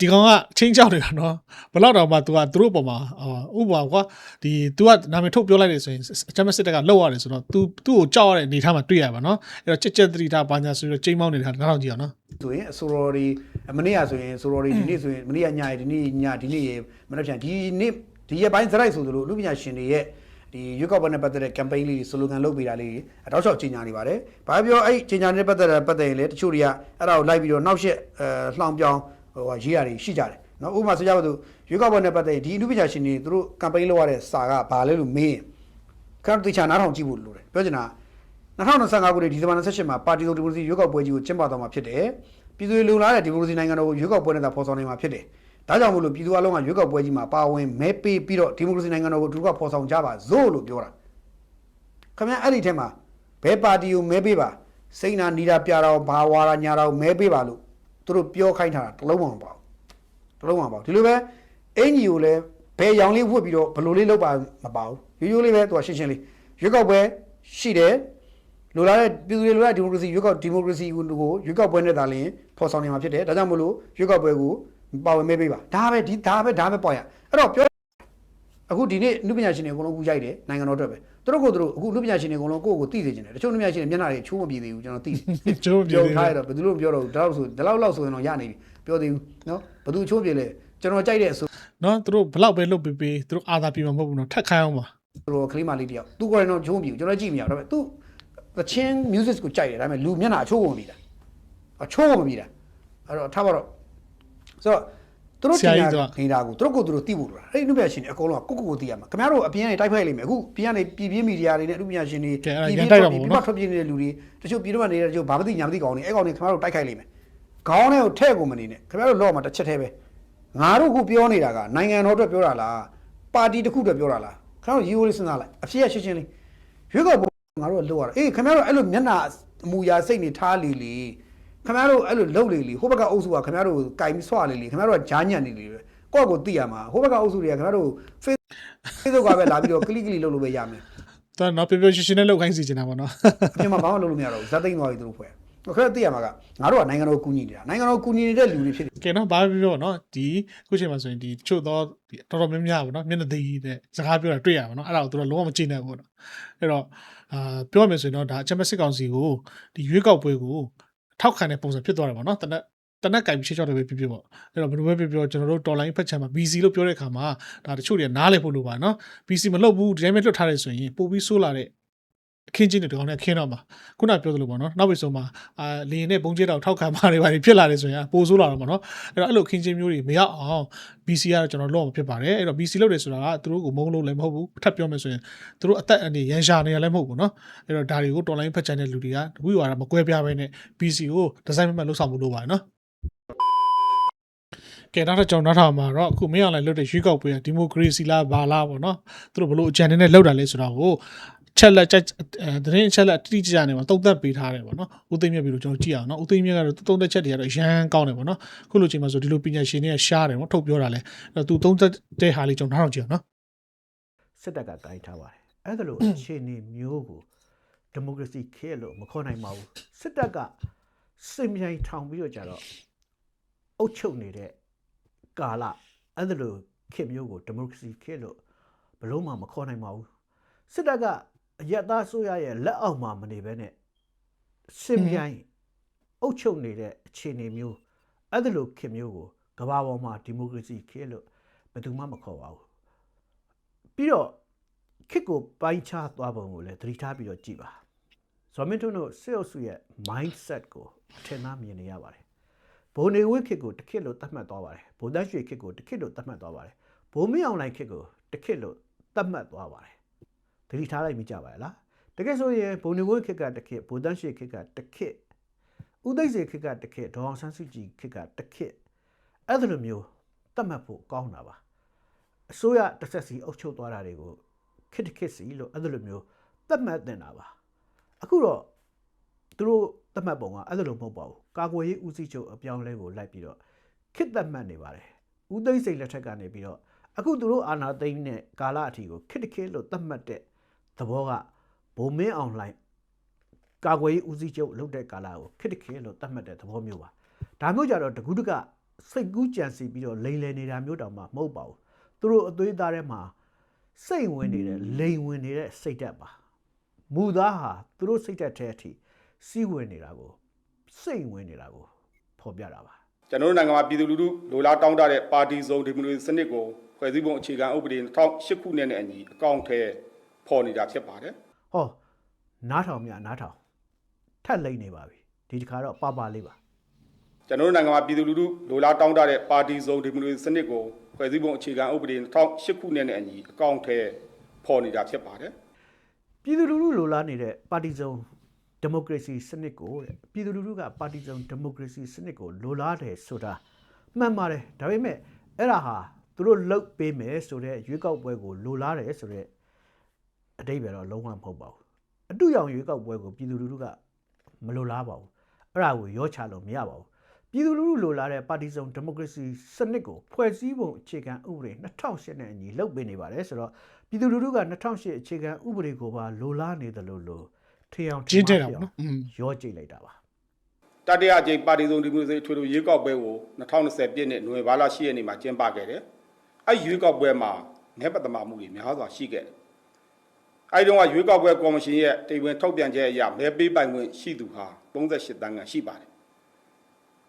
ဒီကောင်ကချင်းကြောက်နေတာနော်ဘယ်တော့တော့မှ तू ကသူတို့အပေါ်မှာအာဥပမာကွာဒီ तू ကနာမည်ထုတ်ပြောလိုက်တယ်ဆိုရင်အချမ်းမစစ်တက်ကလောက်ရတယ်ဆိုတော့ तू သူ့ကိုကြောက်ရတဲ့အနေထားမှာတွေ့ရပါနော်အဲ့တော့ချက်ချက်တတိထားဘာညာဆိုပြီးတော့ချိန်မောင်းနေတာနားထောင်ကြည့်အောင်နော် ဆိုရင်အဆိုတော်တွေမနေ့ကဆိုရင်ဆိုတော်တွေဒီနေ့ဆိုရင်မနေ့ကညရဒီနေ့ညဒီနေ့ရမနေ့ပြန်ဒီနေ့ဒီရက်ပိုင်းစရိုက်ဆိုသလိုလူပညာရှင်တွေရဲ့ဒီရွက်ကောက်ပွဲနဲ့ပတ်သက်တဲ့ campaign လေးတွေ slogan လုပ်ပေးတာလေးတွေအတောက်လျှောက်ကြီးညာနေပါတယ်။ဘာပြောအဲ့ကြီးညာနဲ့ပတ်သက်တာပတ်သက်ရင်လေတချို့တွေကအဲ့ဒါကိုလိုက်ပြီးတော့နောက်ရှက်အဲလှောင်ပြောင်း ဟိုရေးရတယ်ရှိကြတယ်။နော်ဥပမာဆိုကြပါစို့ရွက်ကောက်ပွဲနဲ့ပတ်သက်ရင်ဒီလူပညာရှင်တွေသူတို့ campaign လုပ်ရတဲ့စာကဘာလဲလို့မေးရင်ခဏတေချာနားထောင်ကြည့်ဖို့လိုတယ်။ပြောချင်တာ2025ခုနှစ်ဒီဇင်ဘာ28မှာပါတီစုံဒီမိုကရေစီရွေးကောက်ပွဲကြီးကိုကျင်းပသွားမှာဖြစ်တယ်။ပြည်သူတွေလုံလာတဲ့ဒီမိုကရေစီနိုင်ငံတော်ကိုရွေးကောက်ပွဲနဲ့သာဖော်ဆောင်နိုင်မှာဖြစ်တယ်။ဒါကြောင့်မို့လို့ပြည်သူအလုံးကရွေးကောက်ပွဲကြီးမှာပါဝင်မဲပေးပြီးတော့ဒီမိုကရေစီနိုင်ငံတော်ကိုသူတို့ကဖော်ဆောင်ကြပါစို့လို့ပြောတာ။ခင်ဗျာအဲ့ဒီထဲမှာဘယ်ပါတီကိုမဲပေးပါစိတ်နာနီတာပြတာကိုဘာဝါရညာတာကိုမဲပေးပါလို့ သူတို့ပြောခိုင်းထားတာတစ်လုံးမှမပေါ့။တစ်လုံးမှမပေါ့။ဒီလိုပဲအင်ကြီးကိုလည်းဘယ်ရောင်လေးဝှက်ပြီးတော့ဘယ်လိုလေးလုပ်ပါမပေါ့။ရိုးရိုးလေးပဲသူကရှင်းရှင်းလေးရွေးကောက်ပွဲရှိတယ်လိုလားတဲ့ပြည်သူတွေလိုလားဒီမိုကရေစီရွေးကောက်ဒီမိုကရေစီကိုရွေးကောက်ပွဲနဲ့သာလျှင်ဖော်ဆောင်နေမှာဖြစ်တယ်ဒါကြောင့်မို့လို့ရွေးကောက်ပွဲကိုပါဝင်မဲပေးပါဒါပဲဒီဒါပဲဒါပဲပေါ့ရအဲ့တော့ပြောအခုဒီနေ့အနုပညာရှင်တွေအကုန်လုံးကူရိုက်တယ်နိုင်ငံတော်အတွက်ပဲ သူတို့ကိုသူတို့အခုလူပညာရှင်တွေအကုန်လုံးကိုယ့်ကိုယ်သိစေချင်တယ်တချို့လူပညာရှင်တွေမျက်နှာတွေချိုးမပြေသေးဘူးကျွန်တော်သိတယ်ကျိုးပြေပြောသေးထားရတယ်တော့ဘယ်သူလို့မပြောတော့ဘူးဒါလို့ဆိုဒီလောက်လောက်ဆိုရင်တော့ရနေပြီပြောသေးဘူးနော်ဘယ်သူချိုးပြေလဲကျွန်တော်ကြိုက်တဲ့အဆိုနော်သူတို့ဘလောက်ပဲလုပ်ပေးပေးသူတို့အာသာပြေမှာမဟုတ်ဘူးနော်ထက်ခိုင်းအောင်ပါတော့ကလေးမလေးတယောက်သူကိုယ်တိုင်တော့ချိုးမပြေဘူးကျွန်တော်ကြည့်မရဘူးဒါပေမဲ့သူသချင်း music ကိုကြိုက်တယ်ဒါပေမဲ့လူမျက်နှာအချိုးဝင်ပြီလားအချိုးဝင်ပြီလားအဲ့တော့ထားပါတော့ဆိုတော့ သူတို့တင်တာနေတာကိုသူတို့ကိုသူတို့သိဖို့လိုတာအဲ့ဒီလူပညာရှင်တွေအကုန်လုံးကကိုကိုကိုသိရမှာခင်ဗျားတို့အပြင်ကနေတိုက်ဖိုက်လိမ့်မယ်အခုပြင်ကနေပြည်ပြင်းမီဒီယာတွေနဲ့လူပညာရှင်တွေပြည်ပထွက်ပြေးနေတဲ့လူတွေတချို့ပြည်တော့နေတဲ့တချို့ဘာမသိညာမသိကောင်တွေအဲ့ကောင်တွေခင်ဗျားတို့တိုက်ခိုက်လိမ့်မယ်ခေါင်းထဲကိုထဲ့ကုန်မနေနဲ့ခင်ဗျားတို့လော့မှာတစ်ချက်တည်းပဲငါတို့ခုပြောနေတာကနိုင်ငံတော်အတွက်ပြောတာလားပါတီတစ်ခုအတွက်ပြောတာလားခင်ဗျားတို့ရီယိုလေးစဉ်းစားလိုက်အဖြစ်ရရှင်းရှင်းလေးရွေးကောက်ပွဲငါတို့ကလောက်ရတာအေးခင်ဗျားတို့အဲ့လိုမျက်နှာအမူအရာစိတ်နေထားလေလေ ခင်ဗျားတို့အဲ့လိုလှုပ်လေလေဟိုဘက်ကအုပ်စုကခင်ဗျားတို့ကင်ပြီးဆွလေလေခင်ဗျားတို့ကဂျားညံ့နေလေပဲကိုယ့်ကိုသိရမှာဟိုဘက်ကအုပ်စုတွေကခင်ဗျားတို့ Facebook ကပဲလာပြီးတော့ click click လုပ်လို့ပဲရမယ်သူကနော်ပြပြရှင်းရှင်းနဲ့လောက်ခိုင်းစီချင်တာပေါ့နော်အပြင်မှာဘာမှလုပ်လို့မရတော့ဘူးဇာတ်သိမ်းသွားပြီသူတို့ဖွဲ့ခရက်သိရမှာကငါတို့ကနိုင်ငံတော်ကိုကူညီနေတာနိုင်ငံတော်ကိုကူညီနေတဲ့လူတွေဖြစ်တယ်ကဲနော်ဘာပဲပြောနော်ဒီခုချိန်မှာဆိုရင်ဒီတချို့တော့ဒီတော်တော်များများပေါ့နော်မျက်နှာသိတဲ့စကားပြောတာတွေ့ရပါတော့အဲ့ဒါကိုသူတို့လုံးဝမကြည့်နိုင်ဘူးပေါ့နော်အဲ့တော့အာပြောရမယ်ဆိုရင်တော့ဒါအချက်မစစ်ကောင်စီကိုဒီရွေးကောက်ပွဲကို ထောက်ခံတဲ့ပုံစံဖြစ်သွားတယ်ပေါ့နော်တနက်တနက်ကင်ပြီးရှေ့ချောက်တယ်ပဲဖြစ်ဖြစ်ပေါ့အဲ့တော့ဘယ်လိုပဲဖြစ်ဖြစ်ကျွန်တော်တို့တော်လိုင်းဖက်ချန်မှာ BC လို့ပြောတဲ့အခါမှာဒါတချို့တွေကနားလည်ဖို့လိုပါနော် BC မလုပ်ဘူးဒီတိုင်းပဲလွတ်ထားတယ်ဆိုရင်ပို့ပြီးဆိုးလာတဲ့ အခင်းချင်းတွေတကောင်နဲ့ခင်းတော့မှာခုနပြောသလိုပေါ့နော်နောက်ပြီးဆုံးမှာအာလေရင်နဲ့ဘုံကျဲတောင်ထောက်ခံပါတွေပါဖြစ်လာတယ်ဆိုရင်ပိုဆိုးလာတော့မှာနော်အဲ့တော့အဲ့လိုခင်းချင်းမျိုးတွေမရောက်အောင် BC ကတော့ကျွန်တော်လော့မှာဖြစ်ပါတယ်အဲ့တော့ BC လုပ်တယ်ဆိုတာကသူတို့ကိုမုန်းလို့လည်းမဟုတ်ဘူးထပ်ပြောမယ်ဆိုရင်သူတို့အသက်အန္တရာယ်ရန်ရှာနေရလည်းမဟုတ်ဘူးနော်အဲ့တော့ဒါတွေကိုတော်လိုင်းဖက်ချန်တဲ့လူတွေကတခုရွာတာမကွဲပြားပဲနဲ့ BC ကိုဒီဇိုင်းမှတ်လုပ်ဆောင်မှုလုပ်ပါတယ်နော်ကဲနောက်တော့ကျွန်တော်နောက်ထောင်မှာတော့အခုမင်းအောင်လည်းလွတ်တဲ့ရွေးကောက်ပွဲကဒီမိုကရေစီလားဘာလားပေါ့နော်သူတို့ဘလို့အကြံနဲ့လောက်တာလဲဆိုတော့ကို ချက်လက်ချက်အဲသတင်းချက်လက်တိတိကျကျနေမှာတုံ့သက်ပေးထားတယ်ပေါ့နော်ဦးသိမ်းမြတ်ပြီလို့ကျွန်တော်ကြည့်အောင်နော်ဦးသိမ်းမြတ်ကတော့တုံ့သက်ချက်တွေကတော့ရမ်းကောင်းတယ်ပေါ့နော်ခုလိုချိန်မှာဆိုဒီလိုပညာရှင်တွေကရှားတယ်ပေါ့ထုတ်ပြောတာလဲအဲ့တော့သူတုံ့သက်တဲ့ဟာလေးကျွန်တော်နောက်ထောင်ကြည့်အောင်နော်စစ်တပ်ကတိုင်ထားပါတယ်အဲ့ဒါလို့အခြေအနေမျိုးကိုဒီမိုကရေစီခေတ်လို့မခေါ်နိုင်ပါဘူးစစ်တပ်ကစင်မြိုင်ထောင်ပြီးတော့ကြတော့အုပ်ချုပ်နေတဲ့ကာလအဲ့ဒါလို့ခေတ်မျိုးကိုဒီမိုကရေစီခေတ်လို့ဘယ်လို့မှမခေါ်နိုင်ပါဘူးစစ်တပ်က အယက်သားဆိုရရဲ့လက်အောက်မှာမနေဘဲနဲ့စင်မြိုင်အုပ်ချုပ်နေတဲ့အခြေအနေမျိုးအဲ့ဒါလို့ခေတ်မျိုးကိုကမ္ဘာပေါ်မှာဒီမိုကရေစီခေတ်လို့ဘယ်သူမှမခေါ်ပါဘူးပြီးတော့ခစ်ကိုပိုင်းခြားသွားပုံကိုလည်းသတိထားပြီးတော့ကြည်ပါဇော်မင်းထွန်းတို့စေအုပ်စုရဲ့ mindset ကိုအထင်သာမြင်နေရပါတယ်ဘုံနေဝိခစ်ကိုတစ်ခစ်လို့သတ်မှတ်သွားပါတယ်ဘုံတန်းရွှေခစ်ကိုတစ်ခစ်လို့သတ်မှတ်သွားပါတယ်ဘုံမင်းအောင်လိုင်ခစ်ကိုတစ်ခစ်လို့သတ်မှတ်သွားပါတယ် သတိထားလိုက်မိကြပါရဲ့လားတကယ်ဆိုရင်ဘုံနေဝိခစ်ကတစ်ခစ်ဘုံတန်းရွှေခစ်ကတစ်ခစ်ဥသိမ့်စေခစ်ကတစ်ခစ်ဒေါအောင်ဆန်းစုကြည်ခစ်ကတစ်ခစ်အဲ့ဒါလိုမျိုးသတ်မှတ်ဖို့ကောင်းတာပါအစိုးရတစ်ဆက်စီအုပ်ချုပ်သွားတာတွေကိုခစ်တခစ်စီလို့အဲ့လိုမျိုးသတ်မှတ်တင်တာပါအခုတော့သူတို့သတ်မှတ်ပုံကအဲ့လိုမဟုတ်ပါဘူးကာကွယ်ရေးဦးစီးချုပ်အပြောင်းအလဲကိုလိုက်ပြီးတော့ခစ်သတ်မှတ်နေပါတယ်ဦးသိန်းစိန်လက်ထက်ကနေပြီးတော့အခုသူတို့အာဏာသိမ်းတဲ့ကာလအထိကိုခစ်တခစ်လို့သတ်မှတ်တဲ့ သဘောကဘုံမင်းအောင်လှိုင်ကာကွယ်ရေးဦးစီးချုပ်လုပ်တဲ့ကာလကိုခစ်တခစ်လို့သတ်မှတ်တဲ့သဘောမျိုးပါဒါမျိုးကြတော့တကူးတကစိတ်ကူးကြံစီပြီးတော့လိန်လည်နေတာမျိုးတောင်မှမဟုတ်ပါဘူးသူတို့အသွေးသားထဲမှာစိတ်ဝင်နေတဲ့လိန်ဝင်နေတဲ့စိတ်ဓာတ်ပါမူသားဟာသူတို့စိတ်ဓာတ်ထဲအထိစီးဝင်နေတာကိုစိတ်ဝင်နေတာကိုဖော်ပြတာပါကျွန်တော်တို့နိုင်ငံမှာပြည်သူလူထုလိုလားတောင်းတတဲ့ပါတီစုံဒီမိုကရေစီစနစ်ကိုဖွဲ့စည်းပုံအခြေခံဥပဒေ2008ခုနှစ်နဲ့အညီအကောင့်ထဲ ပေါ်နေတာဖြစ်ပါတယ်ဟောနားထောင်မြနားထောင်ထက်လိမ့်နေပါပြီဒီတစ်ခါတော့ပါပါလေးပါကျွန်တော်တို့နိုင်ငံမှာပြည်သူလူထုလိုလားတောင်းတတဲ့ပါတီစုံဒီမိုကရေစီစနစ်ကိုဖွဲ့စည်းပုံအခြေခံဥပဒေ2008ခုနှစ်နဲ့အညီအကောင့်ထဲပေါ်နေတာဖြစ်ပါတယ်ပြည်သူလူထုလိုလားနေတဲ့ပါတီစုံဒီမိုကရေစီစနစ်ကိုတဲ့ပြည်သူလူထုကပါတီစုံဒီမိုကရေစီစနစ်ကိုလိုလားတယ်ဆိုတာမှန်ပါတယ်ဒါပေမဲ့အဲ့ဒါဟာသူတို့လုတ်ပေးမယ်ဆိုတဲ့ရွေးကောက်ပွဲကိုလိုလားတယ်ဆိုတဲ့ အတိတ်ပဲတော့လုံးဝမဟုတ်ပါဘူးအတူရောင်ရွေးကောက်ပွဲကိုပြည်သူလူထုကမလိုလားပါဘူးအဲ့ဒါကိုရောချလို့မရပါဘူးပြည်သူလူထုလိုလားတဲ့ပါတီစုံဒီမိုကရေစီစနစ်ကိုဖွဲ့စည်းပုံအခြေခံဥပဒေ2008နဲ့အညီလုတ်ပေးနေပါတယ်ဆိုတော့ပြည်သူလူထုက2008အခြေခံဥပဒေကိုပါလိုလားနေတယ်လို့လို့ထင်အောင်ကျင်းတဲ့တာထင်ပေါ့နော်อืมရောကြည့်လိုက်တာပါတတိယအကြိမ်ပါတီစုံဒီမိုကရေစီထွေထွေရွေးကောက်ပွဲကို2020ပြည့်နှစ်နိုဝင်ဘာလ10ရက်နေ့မှာကျင်းပခဲ့တယ်။အဲဒီရွေးကောက်ပွဲမှာမဲပတ်သမာမှုတွေများစွာရှိခဲ့တယ်။ အဲဒီတော့ကရွေးကောက်ပွဲကော်မရှင်ရဲ့တိမ်ဝင်ထုတ်ပြန်ချက်အရမဲပေးပိုင်ခွင့်ရှိသူဟာ38တန်းကရှိပါတယ်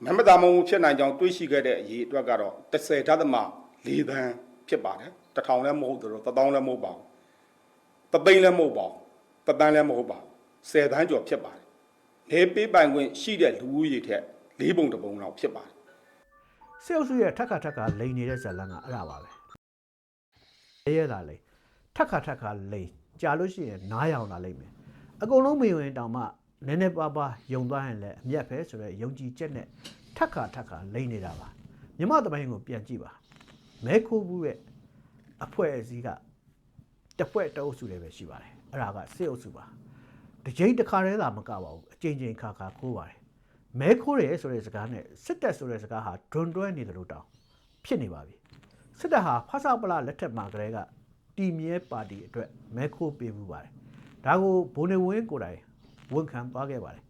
မမတာမုံဖြစ်နိုင်ကြောင်းတွေးရှိခဲ့တဲ့အရေးအတွက်ကတော့30ဓာတ်သမ4တန်းဖြစ်ပါတယ်တစ်ထောင်လည်းမဟုတ်တော့တစ်သောင်းလည်းမဟုတ်ပါဘူးတသိန်းလည်းမဟုတ်ပါဘူးတသန်းလည်းမဟုတ်ပါဘူး10တန်းကျော်ဖြစ်ပါတယ်မဲပေးပိုင်ခွင့်ရှိတဲ့လူဦးရေထက်၄ပုံတစ်ပုံလောက်ဖြစ်ပါတယ်စေအုပ်စုရဲ့ထက်ခါထက်ခါလိန်နေတဲ့ဇာတ်လမ်းကအဲ့ဒါပါပဲရဲရဲလာလိန်ထက်ခါထက်ခါလိန် ကြာလို့ရှိရင်နားရောင်လာလိမ့်မယ်အကုန်လုံးမယုံရင်တောင်မှနည်းနည်းပါးပါးယုံသွားရင်လည်းအမျက်ပဲဆိုတော့ယုံကြည်ချက်နဲ့ထက်ခါထက်ခါလိန်နေတာပါမြမသမိုင်းကိုပြန်ကြည့်ပါမဲခိုးဘူးရဲ့အဖွဲ့အစည်းကတစ်ဖွဲ့တအုပ်စုတွေပဲရှိပါတယ်အဲ့ဒါကစေအုပ်စုပါတစ်ချိန်တစ်ခါတည်းသာမကပါဘူးအချိန်ချင်းခါခါခိုးပါတယ်မဲခိုးတယ်ဆိုတဲ့စကားနဲ့စစ်တပ်ဆိုတဲ့စကားဟာဒွန်တွဲနေတယ်လို့တောင်ဖြစ်နေပါပြီစစ်တပ်ဟာဖဆပလလက်ထက်မှာကလေးက တီမြဲပါတီအတွက်မဲခိုးပေးမှုပါတယ်ဒါကိုဘိုးနေဝင်းကိုယ်တိုင်ဝန်ခံသွားခဲ့ပါတယ်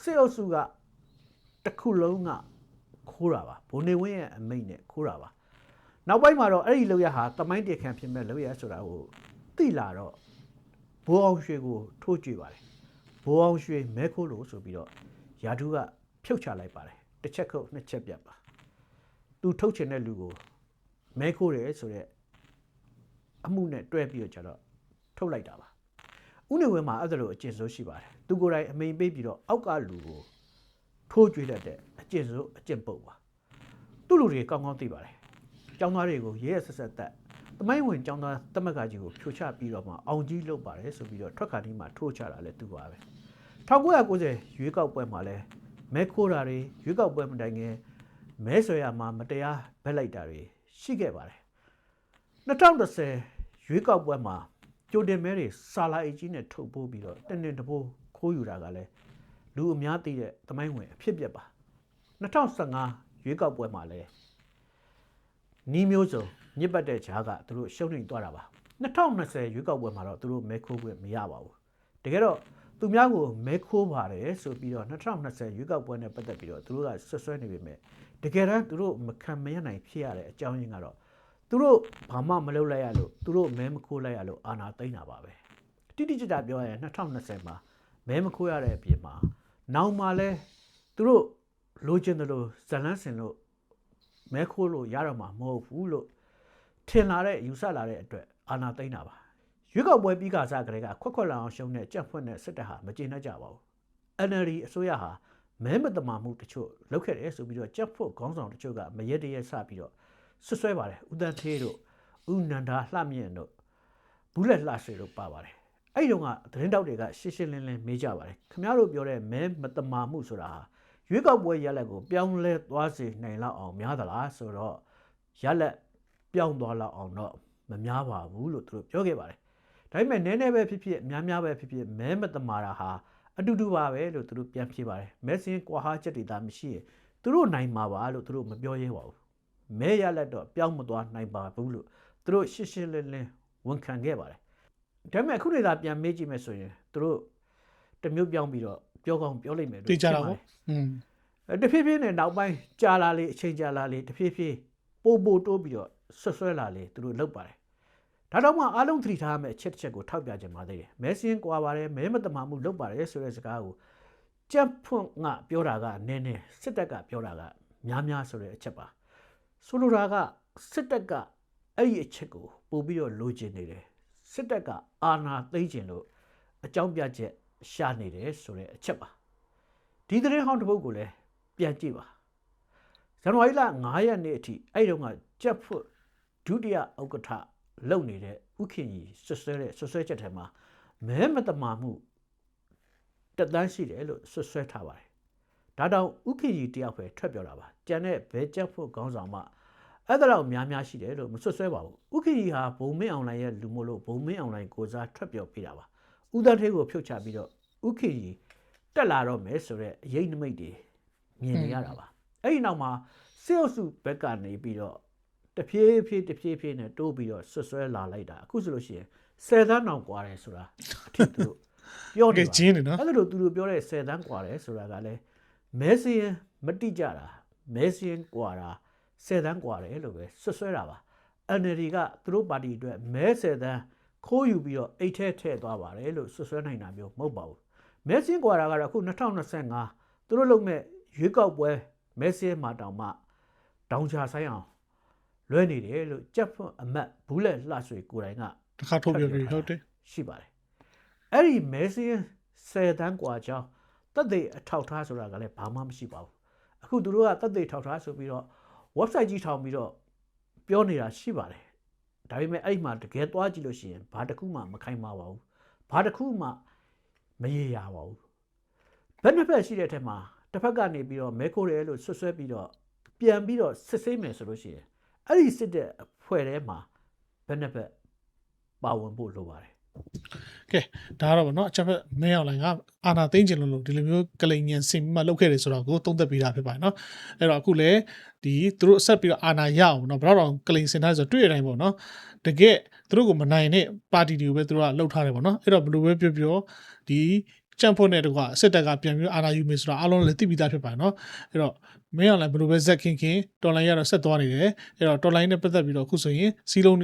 စစ်အုပ်စုကတစ်ခုလုံးကခိုးတာပါဘိုးနေဝင်းရဲ့အမိန့်နဲ့ခိုးတာပါနောက်ပိုင်းမှာတော့အဲ့ဒီလောက်ရဟာတမိုင်းတခံဖြစ်မဲ့လောက်ရဆိုတာကိုသိလာတော့ဘိုးအောင်ရွှေကိုထိုးကြည့်ပါတယ်ဘိုးအောင်ရွှေမဲခိုးလို့ဆိုပြီးတော့ယာဒူးကဖြုတ်ချလိုက်ပါတယ်တစ်ချက်ခုတ်နှစ်ချက်ပြတ်ပါသူထုတ်ချင်တဲ့လူကိုမဲခိုးတယ်ဆိုတော့ အမှုနဲ့တွဲပြီးတော့ကျတော့ထုတ်လိုက်တာပါဥနေဝင်းမှာအဲ့ဒါလိုအကျင့်ဆိုးရှိပါတယ်သူကိုယ်တိုင်အမိန်ပေးပြီးတော့အောက်ကလူကိုထိုးကြွေးတတ်တဲ့အကျင့်ဆိုးအကျင့်ပုတ်ပါသူ့လူတွေကောင်းကောင်းသိပါတယ်ကျောင်းသားတွေကိုရဲရဲဆက်ဆက်တက်သမိုင်းဝင်ကျောင်းသားတမက်ကကြီးကိုဖြိုချပြီးတော့မှအောင်ကြီးလုပ်ပါတယ်ဆိုပြီးတော့ထွက်ခါဒီမှာထိုးချတာလည်းသူပါပဲ1990ရွေးကောက်ပွဲမှာလဲမဲခိုးတာတွေရွေးကောက်ပွဲမတိုင်ခင်မဲဆွဲရမှာမတရားဘက်လိုက်တာတွေရှိခဲ့ပါတယ် 2010ရွေးကောက်ပွဲမှာကြိုတင်မဲတွေစာလာအိတ်ကြီးနဲ့ထုတ်ပိုးပြီးတော့တင်းတင်းတပိုးခိုးယူတာကလည်းလူအများသိတဲ့သမိုင်းဝင်အဖြစ်အပျက်ပါ2015ရွေးကောက်ပွဲမှာလဲနီးမျိုးစုံညစ်ပတ်တဲ့ဂျားကသူတို့ရှုံးနေသွားတာပါ2020ရွေးကောက်ပွဲမှာတော့သူတို့မဲခိုးခွင့်မရပါဘူးတကယ်တော့သူများကိုမဲခိုးပါတယ်ဆိုပြီးတော့2020ရွေးကောက်ပွဲနဲ့ပတ်သက်ပြီးတော့သူတို့ကဆွဆွဲနေပေမဲ့တကယ်တမ်းသူတို့မခံမရနိုင်ဖြစ်ရတဲ့အကြောင်းရင်းကတော့ သူတို့ဘာမှမလုပ်လိုက်ရလို့သူတို့မဲမခိုးလိုက်ရလို့အာဏာသိမ်းတာပါပဲတိတိကျကျပြောရရင်2020မှာမဲမခိုးရတဲ့အပြင်မှာနောက်မှလဲသူတို့လိုချင်တယ်လို့ဇလန်းစင်လို့မဲခိုးလို့ရတော့မှာမဟုတ်ဘူးလို့ထင်လာတဲ့ယူဆလာတဲ့အတွက်အာဏာသိမ်းတာပါရွေးကောက်ပွဲပြီးကစားကလေးကခွက်ခွက်လောင်အောင်ရှုံးတဲ့ကြက်ဖွက်နဲ့စစ်တပ်ဟာမကျေနပ်ကြပါဘူး NLD အစိုးရဟာမဲမတမာမှုတချို့လုပ်ခဲ့တယ်ဆိုပြီးတော့ကြက်ဖွက်ခေါင်းဆောင်တချို့ကမရက်တရက်စပြီးတော့ ဆွဆွဲပါတယ်ဦးတန်းသေးတို့ဦးနန္ဒာလှမြင့်တို့ဘူးလက်လှဆွေတို့ပါပါတယ်အဲ့ဒီတော့ကသတင်းတောက်တွေကရှင်းရှင်းလင်းလင်းမေးကြပါတယ်ခင်ဗျားတို့ပြောတဲ့မဲမတမာမှုဆိုတာဟာရွေးကောက်ပွဲရလက်ကိုပြောင်းလဲသွားစေနိုင်လောက်အောင်များသလားဆိုတော့ရလက်ပြောင်းသွားလောက်အောင်တော့မများပါဘူးလို့သူတို့ပြောခဲ့ပါတယ်ဒါပေမဲ့နည်းနည်းပဲဖြစ်ဖြစ်များများပဲဖြစ်ဖြစ်မဲမတမာတာဟာအတူတူပါပဲလို့သူတို့ပြန်ဖြေပါတယ်မဲစင်းကွာဟာချက်တွေဒါမရှိရင်သူတို့နိုင်မှာပါလို့သူတို့မပြောရဲပါဘူး မဲရလက်တော့ပြောင်းမသွားနိုင်ပါဘူးလို့သူတို့ရှင်းရှင်းလင်းလင်းဝန်ခံခဲ့ပါတယ်ဒါပေမဲ့အခုနေသာပြန်မေးကြည့်မယ်ဆိုရင်သူတို့တစ်မျိုးပြောင်းပြီးတော့ပြောကောင်းပြောလိုက်မယ်လို့တေးကြတာထင်ပေါ့ပါတယ်อืมအဲတဖြည်းဖြည်းနဲ့နောက်ပိုင်းကြာလာလေအချိန်ကြာလာလေတဖြည်းဖြည်းပို့ပို့တိုးပြီးတော့ဆွတ်ဆွဲလာလေသူတို့လောက်ပါတယ်ဒါတော့မှအားလုံးသတိထားရမယ့်အချက်တစ်ချက်ကိုထောက်ပြခြင်းပါသေးတယ်မဲစင်းကွာပါတယ်မဲမတမာမှုလောက်ပါတယ်ဆိုတဲ့စကားကိုကြက်ဖွန့်ငါပြောတာကနည်းနည်းစစ်တပ်ကပြောတာကများများဆိုတဲ့အချက်ပါ ဆိုလိုတာကစစ်တပ်ကအဲ့ဒီအချက်ကိုပို့ပြီးတော့လိုချင်နေတယ်စစ်တပ်ကအာဏာသိမ်းခြင်းလို့အကြောင်းပြချက်ရှာနေတယ်ဆိုတဲ့အချက်ပါဒီသတင်းဟောင်းတစ်ပုဒ်ကိုလည်းပြန်ကြည့်ပါဇန်နဝါရီလ9ရက်နေ့အထိအဲ့ဒီတော့ကကြက်ဖွတ်ဒုတိယဥက္ကဋ္ဌလုပ်နေတဲ့ဥခင်ကြီးဆွဆွဲတဲ့ဆွဆွဲချက်ထဲမှာမဲမတမာမှုတက်တန်းရှိတယ်လို့ဆွဆွဲထားပါတယ် ဒါတောင်ဥခင်ကြီးတယောက်ပဲထွက်ပြောတာပါကြံတဲ့ဘဲကြက်ဖွတ်ခေါင်းဆောင်မှအဲ့ဒါတော့များများရှိတယ်လို့မဆွဆွဲပါဘူးဥခင်ကြီးဟာဘုံမင်းအောင်လိုင်းရဲ့လူမို့လို့ဘုံမင်းအောင်လိုင်းကိုစားထွက်ပြောပြတာပါဥဒန်းထေးကိုဖြုတ်ချပြီးတော့ဥခင်ကြီး တက်လာတော့မယ်ဆိုတော့အရေးနမိတ်တွေမြင်နေရတာပါအဲ့ဒီနောက်မှာစေအုပ်စုဘက်ကနေပြီးတော့တဖြည်းဖြည်းတဖြည်းဖြည်းနဲ့တိုးပြီးတော့ဆွတ်ဆွဲလာလိုက်တာအခုဆိုလို့ရှိရင်10သန်းတောင်กว่าတယ်ဆိုတာအထစ်သူတို့ပြောနေ ကဲ ပါ ဂျင်းနေနော် အဲ့ဒါလို့သူတို့ပြောတဲ့10သန်းกว่าတယ်ဆိုတာကလည်း မဲစရင်မတိကြတာမဲစရင်ကွာတာဆယ်တန်းကွာတယ်လို့ပဲဆွဆွဲတာပါ NLD ကသူတို့ပါတီအတွက်မဲဆယ်တန်းခိုးယူပြီးတော့အိတ်ထဲထည့်သွားပါတယ်လို့ဆွဆွဲနိုင်တာမျိုးမဟုတ်ပါဘူးမဲစရင်ကွာတာကတော့အခု2025သူတို့လုပ်မဲ့ရွေးကောက်ပွဲမဲစရင်မှာတောင်မှတောင်ချဆိုင်အောင်လွဲနေတယ်လို့ကြက်ဖွန့်အမတ်ဘူးလက်လှဆွေကိုတိုင်ကတစ်ခါထုတ်ပြပြီးဟုတ်တယ်ရှိပါတယ်အဲ့ဒီမဲစရင်ဆယ်တန်းကွာကြောင်း တက်သေးအထောက်ထားဆိုတာကလည်းဘာမှမရှိပါဘူးအခုသူတို့ကတက်သေးထောက်ထားဆိုပြီးတော့ website ကြီးထောင်ပြီးတော့ပြောနေတာရှိပါတယ်ဒါပေမဲ့အဲ့ဒီမှာတကယ်သွားကြည့်လို့ရှိရင်ဘာတစ်ခုမှမခိုင်မာပါဘူးဘာတစ်ခုမှမရေရာပါဘူးဘယ်နှစ်ဖက်ရှိတဲ့အထက်မှာတစ်ဖက်ကနေပြီးတော့မဲခိုးတယ်လို့ဆွဆွဲပြီးတော့ပြန်ပြီးတော့စစ်ဆေးမယ်ဆိုလို့ရှိရင်အဲ့ဒီစစ်တဲ့အဖွဲ့ထဲမှာဘယ်နှစ်ဖက်ပါဝင်ဖို့လိုပါတယ် ကဲဒါကတော့ဗောနော်အချက်ဖက်မင်းအောင်လိုင်ကအာနာသိမ့်ကျင်လို့လို့ဒီလိုမျိုးကလိန်ညံစင်ပြီးမှလုပ်ခဲ့တယ်ဆိုတော့ကိုသုံးသက်ပေးတာဖြစ်ပါတယ်နော်အဲ့တော့အခုလည်းဒီသူတို့ဆက်ပြီးတော့အာနာရအောင်နော်ဘယ်တော့တော့ကလိန်စင်ထားဆိုတွေ့ရတိုင်းပေါ့နော်တကယ်သူတို့ကိုမနိုင်တဲ့ပါတီတွေကိုပဲသူတို့ကလှုပ်ထားတယ်ပေါ့နော်အဲ့တော့ဘယ်လိုပဲပြောပြောဒီကြံဖို့နဲ့တကွာစစ်တပ်ကပြန်ပြီးအာနာယူမယ်ဆိုတာအားလုံးလည်းသိပြီးသားဖြစ်ပါတယ်နော်အဲ့တော့မင်းအောင်လိုင်ဘယ်လိုပဲဇက်ခင်ခင်တော်လိုင်းရတော့ဆက်သွားနေတယ်အဲ့တော့တော်လိုင်းနဲ့ပတ်သက်ပြီးတော့အခုဆိုရင်စီလုံး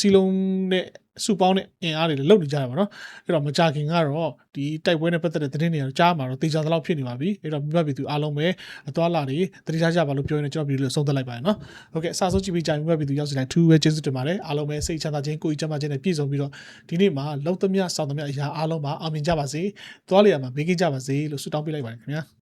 စီလုံးနဲ့ စုပေါင်းတဲ့အင်အားတွေလည်းလုပ်နေကြရပါတော့အဲ့တော့မကြခင်ကတော့ဒီတိုက်ပွဲနဲ့ပတ်သက်တဲ့သတင်းတွေကတော့ကြားမှာတော့တေချာသလောက်ဖြစ်နေပါပြီအဲ့တော့မိဘပြည်သူအားလုံးပဲအသွားလာတွေတတိထားကြပါလို့ပြောရင်ကျွန်တော်ပြည်လို့ဆုံးသက်လိုက်ပါရနော်ဟုတ်ကဲ့အစားဆုံးကြည့်ပြီးကြမိဘပြည်သူရောက်စီတိုင်းထူးပဲကျေးဇူးတင်ပါတယ်အားလုံးပဲစိတ်ချမ်းသာခြင်းကိုယ်ကြီးချမ်းသာခြင်းနဲ့ပြည့်စုံပြီးတော့ဒီနေ့မှာလောက်သမျှစောင့်သမျှအရာအားလုံးပါအောင်မြင်ကြပါစေသွားလျာမှာဘေးကင်းကြပါစေလို့ဆုတောင်းပေးလိုက်ပါတယ်ခင်ဗျာ